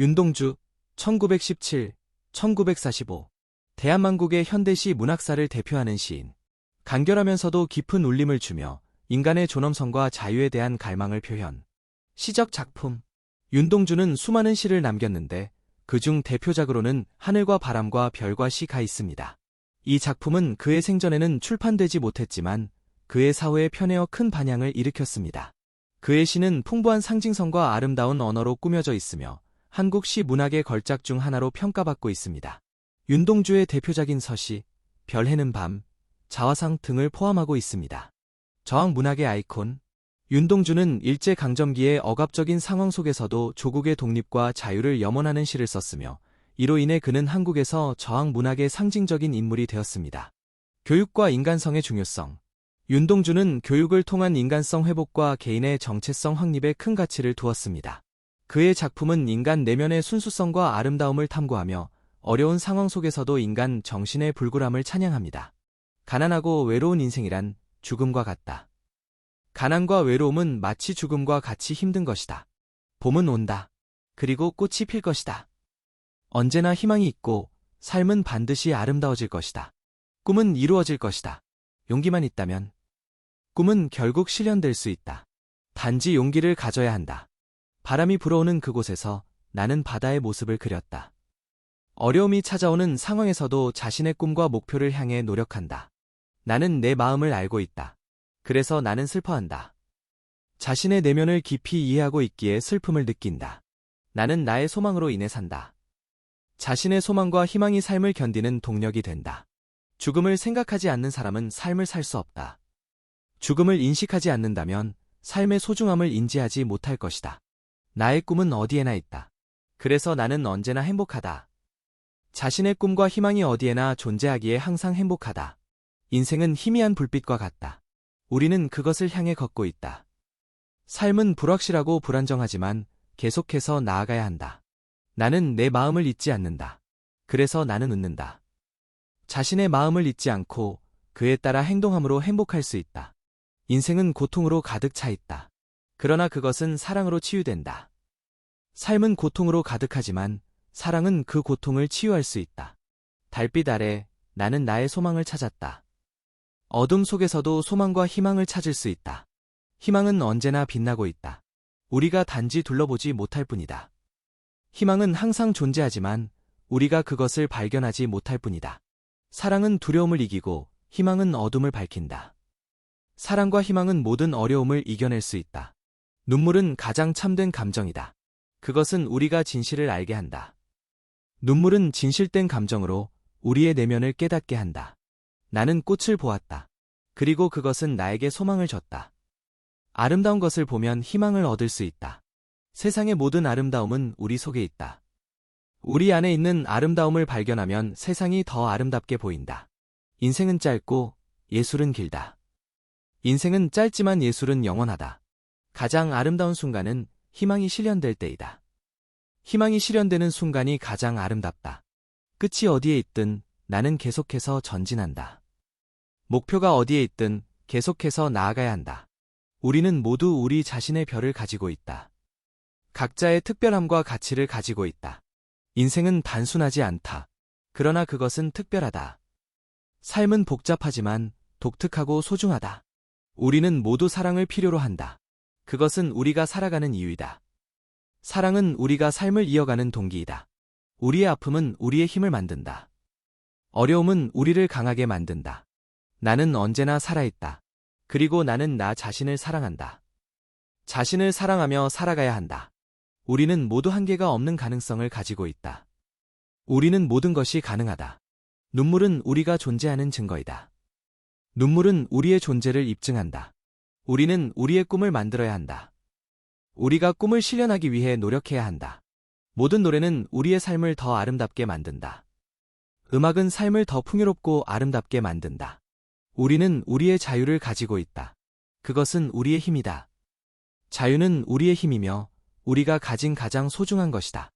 윤동주, 1917, 1945. 대한민국의 현대시 문학사를 대표하는 시인. 간결하면서도 깊은 울림을 주며 인간의 존엄성과 자유에 대한 갈망을 표현. 시적 작품. 윤동주는 수많은 시를 남겼는데 그중 대표작으로는 하늘과 바람과 별과 시가 있습니다. 이 작품은 그의 생전에는 출판되지 못했지만 그의 사회에 편에어 큰 반향을 일으켰습니다. 그의 시는 풍부한 상징성과 아름다운 언어로 꾸며져 있으며 한국 시 문학의 걸작 중 하나로 평가받고 있습니다. 윤동주의 대표작인 서시, 별해는 밤, 자화상 등을 포함하고 있습니다. 저항 문학의 아이콘, 윤동주는 일제강점기의 억압적인 상황 속에서도 조국의 독립과 자유를 염원하는 시를 썼으며 이로 인해 그는 한국에서 저항 문학의 상징적인 인물이 되었습니다. 교육과 인간성의 중요성 윤동주는 교육을 통한 인간성 회복과 개인의 정체성 확립에 큰 가치를 두었습니다. 그의 작품은 인간 내면의 순수성과 아름다움을 탐구하며 어려운 상황 속에서도 인간 정신의 불굴함을 찬양합니다. 가난하고 외로운 인생이란 죽음과 같다. 가난과 외로움은 마치 죽음과 같이 힘든 것이다. 봄은 온다. 그리고 꽃이 필 것이다. 언제나 희망이 있고 삶은 반드시 아름다워질 것이다. 꿈은 이루어질 것이다. 용기만 있다면 꿈은 결국 실현될 수 있다. 단지 용기를 가져야 한다. 바람이 불어오는 그곳에서 나는 바다의 모습을 그렸다. 어려움이 찾아오는 상황에서도 자신의 꿈과 목표를 향해 노력한다. 나는 내 마음을 알고 있다. 그래서 나는 슬퍼한다. 자신의 내면을 깊이 이해하고 있기에 슬픔을 느낀다. 나는 나의 소망으로 인해 산다. 자신의 소망과 희망이 삶을 견디는 동력이 된다. 죽음을 생각하지 않는 사람은 삶을 살 수 없다. 죽음을 인식하지 않는다면 삶의 소중함을 인지하지 못할 것이다. 나의 꿈은 어디에나 있다. 그래서 나는 언제나 행복하다. 자신의 꿈과 희망이 어디에나 존재하기에 항상 행복하다. 인생은 희미한 불빛과 같다. 우리는 그것을 향해 걷고 있다. 삶은 불확실하고 불안정하지만 계속해서 나아가야 한다. 나는 내 마음을 잊지 않는다. 그래서 나는 웃는다. 자신의 마음을 잊지 않고 그에 따라 행동함으로 행복할 수 있다. 인생은 고통으로 가득 차 있다. 그러나 그것은 사랑으로 치유된다. 삶은 고통으로 가득하지만 사랑은 그 고통을 치유할 수 있다. 달빛 아래 나는 나의 소망을 찾았다. 어둠 속에서도 소망과 희망을 찾을 수 있다. 희망은 언제나 빛나고 있다. 우리가 단지 둘러보지 못할 뿐이다. 희망은 항상 존재하지만 우리가 그것을 발견하지 못할 뿐이다. 사랑은 두려움을 이기고 희망은 어둠을 밝힌다. 사랑과 희망은 모든 어려움을 이겨낼 수 있다. 눈물은 가장 참된 감정이다. 그것은 우리가 진실을 알게 한다. 눈물은 진실된 감정으로 우리의 내면을 깨닫게 한다. 나는 꽃을 보았다. 그리고 그것은 나에게 소망을 줬다. 아름다운 것을 보면 희망을 얻을 수 있다. 세상의 모든 아름다움은 우리 속에 있다. 우리 안에 있는 아름다움을 발견하면 세상이 더 아름답게 보인다. 인생은 짧고 예술은 길다. 인생은 짧지만 예술은 영원하다. 가장 아름다운 순간은 희망이 실현될 때이다. 희망이 실현되는 순간이 가장 아름답다. 끝이 어디에 있든 나는 계속해서 전진한다. 목표가 어디에 있든 계속해서 나아가야 한다. 우리는 모두 우리 자신의 별을 가지고 있다. 각자의 특별함과 가치를 가지고 있다. 인생은 단순하지 않다. 그러나 그것은 특별하다. 삶은 복잡하지만 독특하고 소중하다. 우리는 모두 사랑을 필요로 한다. 그것은 우리가 살아가는 이유이다. 사랑은 우리가 삶을 이어가는 동기이다. 우리의 아픔은 우리의 힘을 만든다. 어려움은 우리를 강하게 만든다. 나는 언제나 살아있다. 그리고 나는 나 자신을 사랑한다. 자신을 사랑하며 살아가야 한다. 우리는 모두 한계가 없는 가능성을 가지고 있다. 우리는 모든 것이 가능하다. 눈물은 우리가 존재하는 증거이다. 눈물은 우리의 존재를 입증한다. 우리는 우리의 꿈을 만들어야 한다. 우리가 꿈을 실현하기 위해 노력해야 한다. 모든 노래는 우리의 삶을 더 아름답게 만든다. 음악은 삶을 더 풍요롭고 아름답게 만든다. 우리는 우리의 자유를 가지고 있다. 그것은 우리의 힘이다. 자유는 우리의 힘이며 우리가 가진 가장 소중한 것이다.